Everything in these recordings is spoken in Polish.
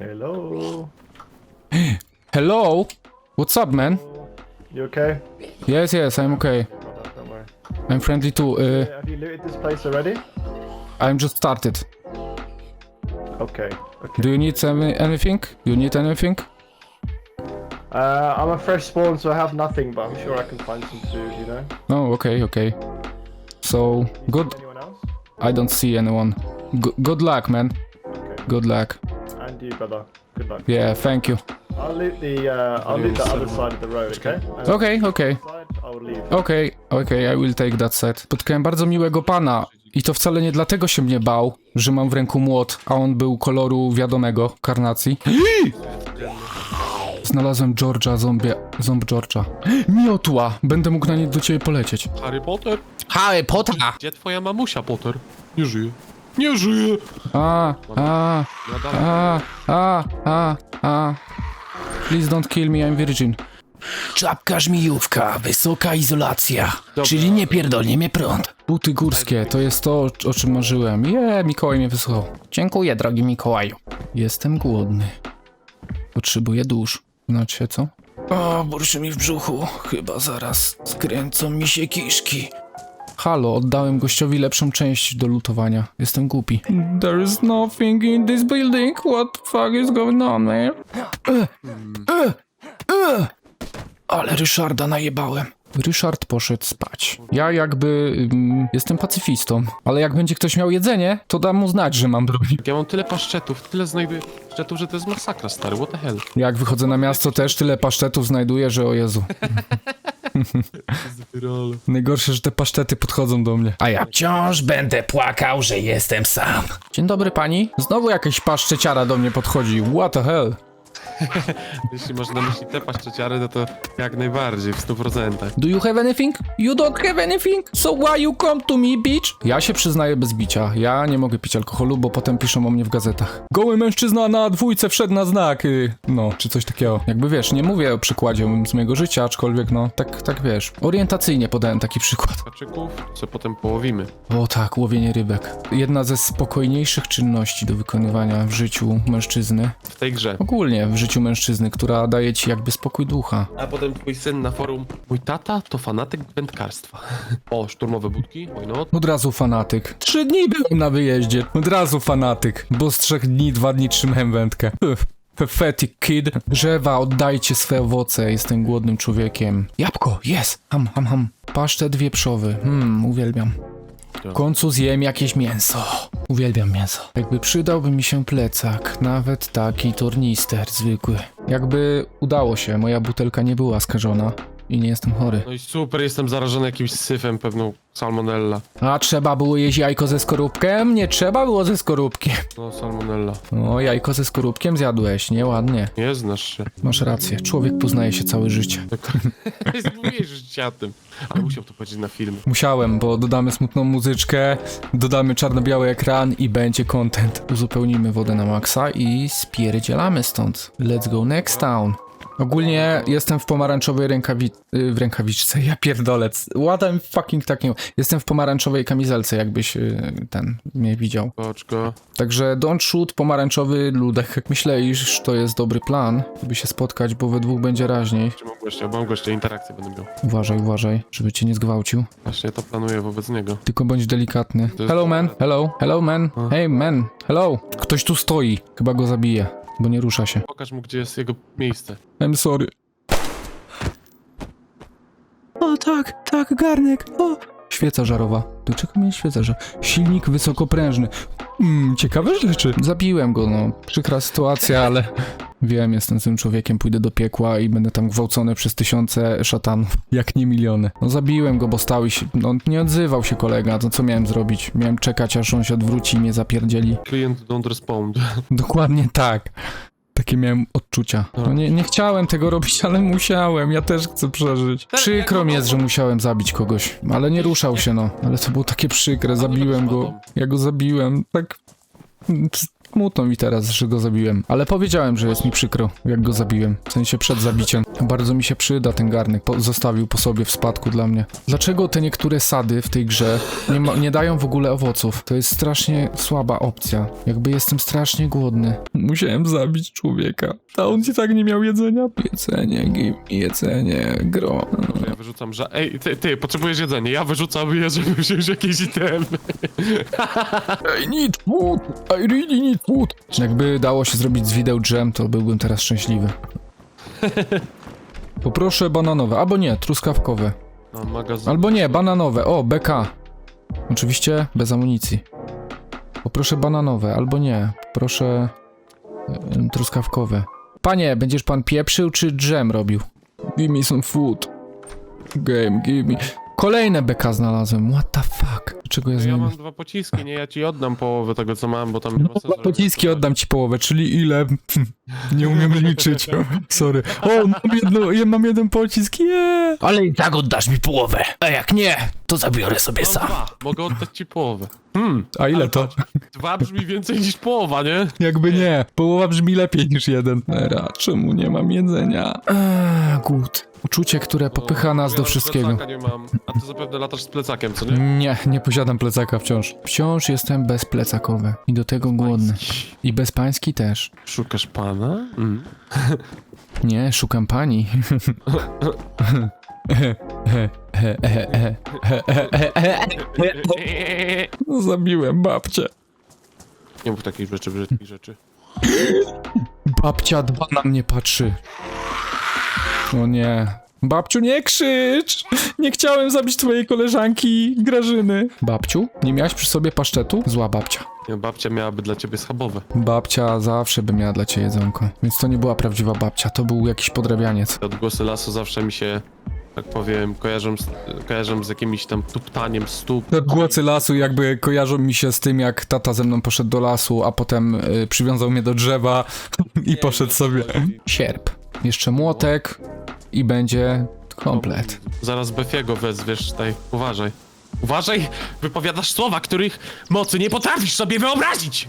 Hello. Hello? What's up, man? You okay? Yes, yes, I'm okay. Brother, don't worry. I'm friendly too. Uh, Have you looted this place already? I'm just started. Okay. Okay. Do you need any, anything? You need anything? Uh, I'm a fresh spawn, so I have nothing, but I'm sure I can find some food. You know. Oh, okay, okay. So, good. Anyone else? I don't see anyone. G- good luck, man. Okay. Good luck. You, brother. Good luck. Yeah, thank you. I'll loot the. Uh, I'll loot the other side of the road. Okay. And Okay, okay. Side, I'll leave. Okej, okej, I will take that set. Spotkałem bardzo miłego pana i to wcale nie dlatego się mnie bał, że mam w ręku młot, a on był koloru wiadomego, karnacji. Znalazłem George'a, zombie, ząb George'a. Miotła! Będę mógł na nie do ciebie polecieć. Harry Potter? Harry Potter! Gdzie twoja mamusia Potter? Nie żyje. Nie żyje! A, a, a, a, a, a. Please don't kill me, I'm virgin. Czapka żmijówka, wysoka izolacja. Dobra. Czyli nie pierdolnie mnie prąd. Buty górskie, to jest to, o czym marzyłem. Je, Mikołaj mnie wysłał. Dziękuję, drogi Mikołaju. Jestem głodny. Potrzebuję dusz. Znacie co? O, burczy mi w brzuchu. Chyba zaraz skręcą mi się kiszki. Halo, oddałem gościowi lepszą część do lutowania. Jestem głupi. There is nothing in this building. What the fuck is going on, man? Ale Ryszarda najebałem. Ryszard poszedł spać. Ja jakby mm, jestem pacyfistą, ale jak będzie ktoś miał jedzenie, to dam mu znać, że mam broń. Ja mam tyle paszczetów, tyle znajduję paszczetów, że to jest masakra, stary. What the hell? Jak wychodzę na miasto, też tyle pasztetów znajduję, że o Jezu. Najgorsze, że te pasztety podchodzą do mnie. A ja wciąż będę płakał, że jestem sam. Dzień dobry pani. Znowu jakaś paszczeciara do mnie podchodzi. What the hell? Jeśli masz na myśli te paszczeciary, no to jak najbardziej, w 100%. Do you have anything? You don't have anything? So why you come to me, bitch? Ja się przyznaję bez bicia. Ja nie mogę pić alkoholu, bo potem piszą o mnie w gazetach. Goły mężczyzna na dwójce wszedł na znak. y, No, czy coś takiego. Jakby wiesz, nie mówię o przykładzie z mojego życia, aczkolwiek no, tak, tak wiesz. Orientacyjnie podałem taki przykład. Kaczyków, co potem połowimy. O tak, łowienie rybek. Jedna ze spokojniejszych czynności do wykonywania w życiu mężczyzny. W tej grze. Ogólnie w życiu mężczyzny, która daje ci jakby spokój ducha. A potem twój syn na forum. Mój tata to fanatyk wędkarstwa. O, szturmowe budki? Why not? Od razu fanatyk. Trzy dni byłem na wyjeździe. Od razu fanatyk. Bo z trzech dni, dwa dni trzymałem wędkę. Uff. Pathetic kid. Drzewa, oddajcie swe owoce. Jestem głodnym człowiekiem. Jabłko, jest. Ham, ham, ham. Pasztet wieprzowy. Hmm, uwielbiam. W końcu zjem jakieś mięso. Uwielbiam mięso. Jakby przydałby mi się plecak, nawet taki tornister zwykły. Jakby udało się, moja butelka nie była skażona i nie jestem chory. No i super, jestem zarażony jakimś syfem, pewną salmonella. A trzeba było jeść jajko ze skorupkiem? Nie trzeba było ze skorupkiem. No, salmonella. O, jajko ze skorupkiem zjadłeś, nieładnie. Nie znasz się. Masz rację, człowiek poznaje się całe życie. Mówiłeś życie o tym. Ale musiał to powiedzieć na film. Musiałem, bo dodamy smutną muzyczkę, dodamy czarno-biały ekran i będzie content. Uzupełnimy wodę na maksa i spierdzielamy stąd. Let's go next town. Ogólnie jestem w pomarańczowej rękawi... w rękawiczce, ja pierdolę. What I'm fucking talking... Jestem w pomarańczowej kamizelce, jakbyś y, ten mnie widział. Oczko. Także don't shoot pomarańczowy ludek. Myślę, iż to jest dobry plan, żeby się spotkać, bo we dwóch będzie raźniej. Czy mam gościa? Mam gościa, interakcję będę miał. Uważaj, uważaj, żeby cię nie zgwałcił. Właśnie to planuję wobec niego. Tylko bądź delikatny. Jest- Hello man, hello, hello man, hey man, hello. Ktoś tu stoi, chyba go zabije, bo nie rusza się. Pokaż mu, gdzie jest jego miejsce. I'm sorry. O tak, tak, garnek, o. Świeca żarowa. Do czego mnie świeca żarowa? Silnik wysokoprężny. Mm, ciekawe rzeczy. Zabiłem go, no. Przykra sytuacja, ale... Wiem, jestem tym człowiekiem, pójdę do piekła i będę tam gwałcony przez tysiące szatanów, jak nie miliony. No zabiłem go, bo stał i się... No nie odzywał się kolega, to co miałem zrobić? Miałem czekać, aż on się odwróci i mnie zapierdzieli. Klient don't respond. Dokładnie tak. Takie miałem odczucia. No nie, nie chciałem tego robić, ale musiałem. Ja też chcę przeżyć. Przykro mi jest, że musiałem zabić kogoś, ale nie ruszał się, no. Ale to było takie przykre. Zabiłem go. Ja go zabiłem. Tak. Smutno mi teraz, że go zabiłem. Ale powiedziałem, że jest mi przykro, jak go zabiłem. W sensie przed zabiciem. Bardzo mi się przyda ten garnek. Po zostawił po sobie w spadku dla mnie. Dlaczego te niektóre sady w tej grze nie, ma, nie dają w ogóle owoców? To jest strasznie słaba opcja. Jakby jestem strasznie głodny. Musiałem zabić człowieka. A on i tak nie miał jedzenia. Jedzenie, gim, jedzenie, gro. Ja wyrzucam, że... Ej, ty, ty, potrzebujesz jedzenia. Ja wyrzucam je, żeby wziąć jakieś itemy. I need food! I really need food! Jakby dało się zrobić z wideł dżem, to byłbym teraz szczęśliwy. Poproszę bananowe, albo nie, truskawkowe. No, magazyn. Albo nie, bananowe, o, BK. Oczywiście bez amunicji. Poproszę bananowe, albo nie, poproszę em, truskawkowe. Panie, będziesz pan pieprzył czy dżem robił? Give me some food. Game, give me... Kolejne BK znalazłem, what the fuck? Czego ja z Ja mam dwa pociski, nie? Ja ci oddam połowę tego, co mam, bo tam nie No, ma dwa żeby- pociski oddam ci połowę, czyli ile? Nie umiem liczyć. Sorry. O, mam, jedno, ja mam jeden pocisk, yeah! Ale i tak oddasz mi połowę. A jak nie, to zabiorę sobie Mam sam. dwa. Mogę oddać ci połowę. Hmm, A ile to? dwa brzmi więcej niż połowa, nie? Jakby nie. Połowa brzmi lepiej niż jeden. Era, czemu nie mam jedzenia? Eee, głód. Uczucie, które popycha nas Ja do nawet wszystkiego. Plecaka nie mam. A ty zapewne latasz z plecakiem, co nie? Nie, nie posiadam plecaka wciąż. Wciąż jestem bezplecakowy. I do tego głodny. I bezpański też. Szukasz pana? Mm. Nie, szukam pani. No, zabiłem babcię. Nie mów takich rzeczy, brzydkich rzeczy. Babcia dwa na mnie patrzy. O nie. Babciu, nie krzycz! Nie chciałem zabić twojej koleżanki Grażyny. Babciu, nie miałaś przy sobie pasztetu? Zła babcia. Babcia miałaby dla ciebie schabowe. Babcia zawsze by miała dla ciebie jedzonko. Więc to nie była prawdziwa babcia, to był jakiś podrabianiec. Te odgłosy lasu zawsze mi się, tak powiem, kojarzą z, kojarzą z jakimś tam tuptaniem stóp. Te Odgłosy lasu jakby kojarzą mi się z tym, jak tata ze mną poszedł do lasu, a potem y, przywiązał mnie do drzewa i poszedł sobie. Sierp. Jeszcze młotek i będzie komplet. Zaraz Befiego wezwiesz tutaj. Uważaj. Uważaj! Wypowiadasz słowa, których mocy nie potrafisz sobie wyobrazić!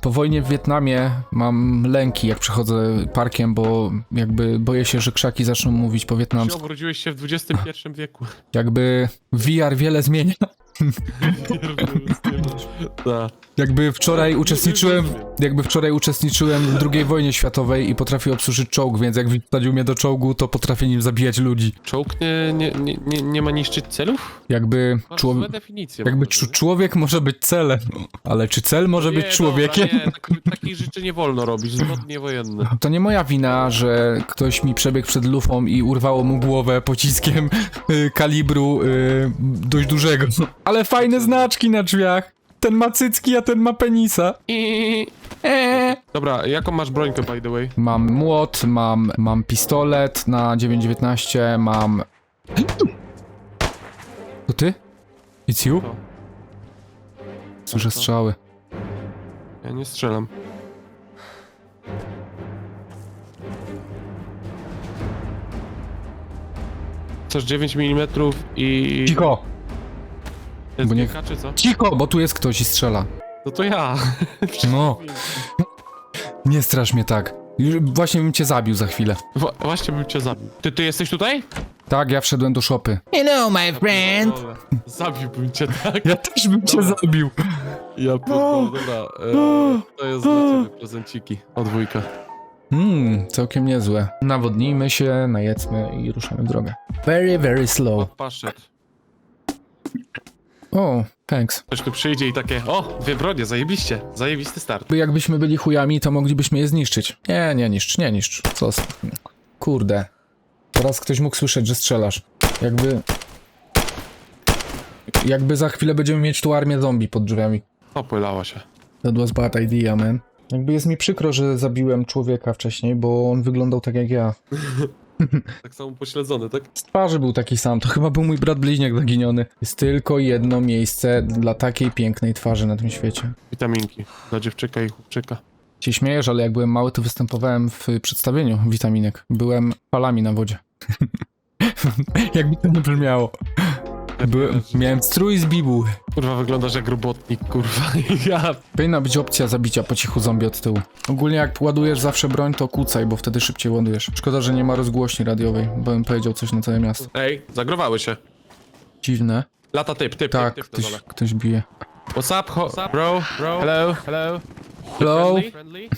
Po wojnie w Wietnamie mam lęki, jak przechodzę parkiem, bo jakby boję się, że krzaki zaczną mówić po wietnamsku. obrodziłeś się w XXI wieku? Jakby VR wiele zmienia. Tak. Jakby wczoraj uczestniczyłem, jakby wczoraj uczestniczyłem w II wojnie światowej i potrafię obsłużyć czołg, więc jak wsadził mnie do czołgu, to potrafię nim zabijać ludzi. Czołg nie, nie, nie, nie, nie ma niszczyć celów? Jakby, Masz człowiek, definicje. jakby może, czu- nie? człowiek może być celem, ale czy cel może być Nie, człowiekiem? Dobra, nie, tak, takich rzeczy nie wolno robić, zbrodnie wojenne. To nie moja wina, że ktoś mi przebiegł przed lufą i urwało mu głowę pociskiem y, kalibru y, dość dużego. Ale fajne znaczki na drzwiach. Ten ma cycki, a ten ma penisa. Eee. Dobra, jaką masz brońkę, by the way? Mam młot, mam, mam pistolet na 9.19, mam... To ty? It's you? To. Słyszę strzały. Ja nie strzelam. Chcesz 9 mm i... Cicho! Jest bo nie- kilka, czy co? Cicho, bo tu jest ktoś i strzela. No to ja. No, nie strasz mnie tak. Już właśnie bym cię zabił za chwilę. Właśnie bym cię zabił. Ty, ty jesteś tutaj? Tak, ja wszedłem do szopy. Hello, my friend. Dobra. Zabiłbym cię, tak? Ja też bym cię zabił. Ja pierdolę, dobra. E, to jest dla ciebie prezenciki. O dwójka. Mmm, całkiem niezłe. Nawodnijmy się, najedzmy i ruszamy w drogę. Very, very slow. Paszczet. O, thanks. Ktoś tu przyjdzie i takie, o, dwie bronie, zajebiście. Zajebisty start. By jakbyśmy byli chujami, to moglibyśmy je zniszczyć. Nie, nie niszcz, nie niszcz. Co? z- Kurde. Teraz ktoś mógł słyszeć, że strzelasz. Jakby... Jakby za chwilę będziemy mieć tu armię zombie pod drzwiami. Opylała się. That was bad idea, man. Jakby jest mi przykro, że zabiłem człowieka wcześniej, bo on wyglądał tak jak ja. Tak samo pośledzony, tak? Z twarzy był taki sam, to chyba był mój brat bliźniak zaginiony. Jest tylko jedno miejsce dla takiej pięknej twarzy na tym świecie. Witaminki. Dla dziewczyka i chłopczyka. Się śmiejesz, ale jak byłem mały, to występowałem w przedstawieniu witaminek. Byłem falami na wodzie. Jakby to nie brzmiało. Byłem, miałem strój z bibu. Kurwa, wyglądasz jak robotnik, kurwa. Ja... Powinna być opcja zabicia po cichu zombie od tyłu. Ogólnie jak ładujesz zawsze broń, to kucaj, bo wtedy szybciej ładujesz. Szkoda, że nie ma rozgłośni radiowej, bo bym powiedział coś na całe miasto. Ej, zagrowały się. Dziwne. Lata typ, typ, Tak, typ, typ ktoś, dole. ktoś bije. What's up, ho bro? bro? Hello? Hello? Hello? Friendly?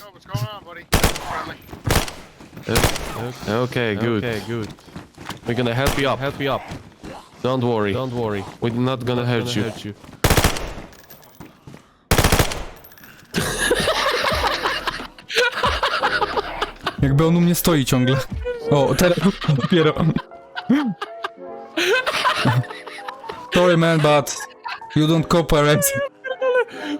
Okay, good. Okay, good. We're gonna help you up. Help you up. Don't worry. Don't worry. We're not gonna hurt you. Hurt you. Jakby on u mnie stoi ciągle. O, teraz dopiero. Sorry man, but you don't cooperate.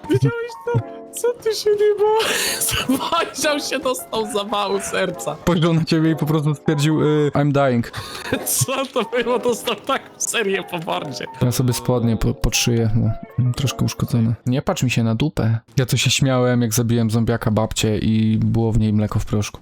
Widziałeś to? Co ty się nie było? Spojrzał się, dostał zawału serca. Spojrzał na ciebie i po prostu stwierdził, y, I'm dying. Co to było? Dostał taką serię po mordzie. Ja sobie spodnie po, podszyję, no. Troszkę uszkodzone. Nie patrz mi się na dupę. Ja to się śmiałem, jak zabiłem zombiaka babcię i było w niej mleko w proszku.